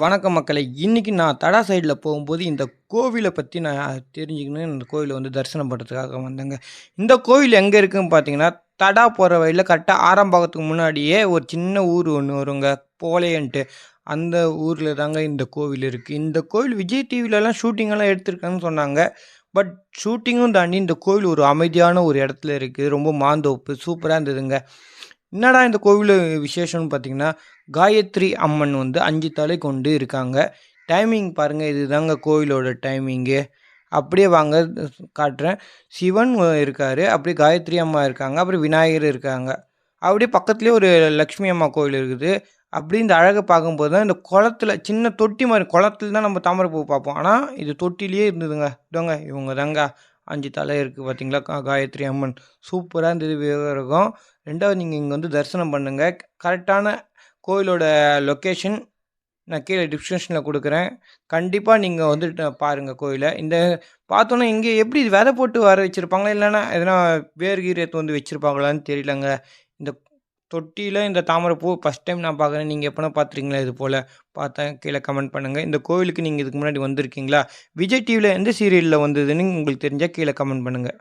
வணக்கம் மக்களை இன்றைக்கி நான் தடா சைடில் போகும்போது, இந்த கோவிலை பற்றி நான் தெரிஞ்சுக்கணும். இந்த கோவிலை வந்து தரிசனம் பண்ணுறதுக்காக வந்தேங்க. இந்த கோவில் எங்கே இருக்குதுன்னு பார்த்தீங்கன்னா, தடா போகிற வழியில் கரெக்டாக ஆரம்பாக்கத்துக்கு முன்னாடியே ஒரு சின்ன ஊர் ஒன்று வருங்க. போலேன்ட்டு அந்த ஊரில் தாங்க இந்த கோவில் இருக்குது இந்த கோவில் விஜய் டிவிலலாம் ஷூட்டிங்கெல்லாம் எடுத்திருக்காங்கன்னு சொன்னாங்க. பட் ஷூட்டிங்கும் தாண்டி இந்த கோவில் ஒரு அமைதியான ஒரு இடத்துல இருக்குது ரொம்ப மாந்தோப்பு. சூப்பராக இருந்ததுங்க. என்னடா இந்த கோவிலு விசேஷம்னு பார்த்தீங்கன்னா, காயத்ரி அம்மன் வந்து அஞ்சு தலை கொண்டு இருக்காங்க. டைமிங் பாருங்க. இதுதாங்க கோவிலோட டைமிங்கு. அப்படியே வாங்க காட்டுறேன். சிவன் இருக்கார் அப்படியே காயத்ரி அம்மா இருக்காங்க. அப்புறம் விநாயகர் இருக்காங்க. அப்படியே பக்கத்துலேயே ஒரு லக்ஷ்மி அம்மா கோவில் இருக்குது. அப்படியே இந்த அழகை பார்க்கும்போது தான் இந்த குளத்தில் சின்ன தொட்டி மாதிரி குளத்தில் தான் நம்ம தாமரை பூ பார்ப்போம். ஆனால் இது தொட்டிலேயே இருந்ததுங்க. இதோங்க இவங்க தாங்க அஞ்சு தலை இருக்குது பார்த்தீங்களா? கா காயத்ரி அம்மன். சூப்பராக இருந்தது விவரகம் ரெண்டாவது நீங்கள் இங்கே வந்து தரிசனம் பண்ணுங்கள் கரெக்டான கோயிலோட லொக்கேஷன் நான் கீழே டிஸ்கிரிப்ஷனில் கொடுக்குறேன் கண்டிப்பாக நீங்கள் வந்துட்டு பாருங்கள் கோயிலை இந்த பார்த்தோன்னா இங்கே எப்படி விதை போட்டு வர வச்சுருப்பாங்களா இல்லைன்னா எதனா வேர் வந்து வச்சுருப்பாங்களான்னு தெரியலங்க. இந்த தொட்டியில் இந்த தாமரை பூ ஃபர்ஸ்ட் டைம் நான் பார்க்குறேன். நீங்கள் எப்போனா பார்த்துருக்கீங்களா இது போல் பார்த்தேன் கீழே கமெண்ட் பண்ணுங்கள் இந்த கோவிலுக்கு நீங்கள் இதுக்கு முன்னாடி வந்திருக்கீங்களா? விஜய் டிவியில் எந்த சீரியலில் வந்ததுன்னு உங்களுக்கு தெரிஞ்சால் கீழே கமெண்ட் பண்ணுங்கள்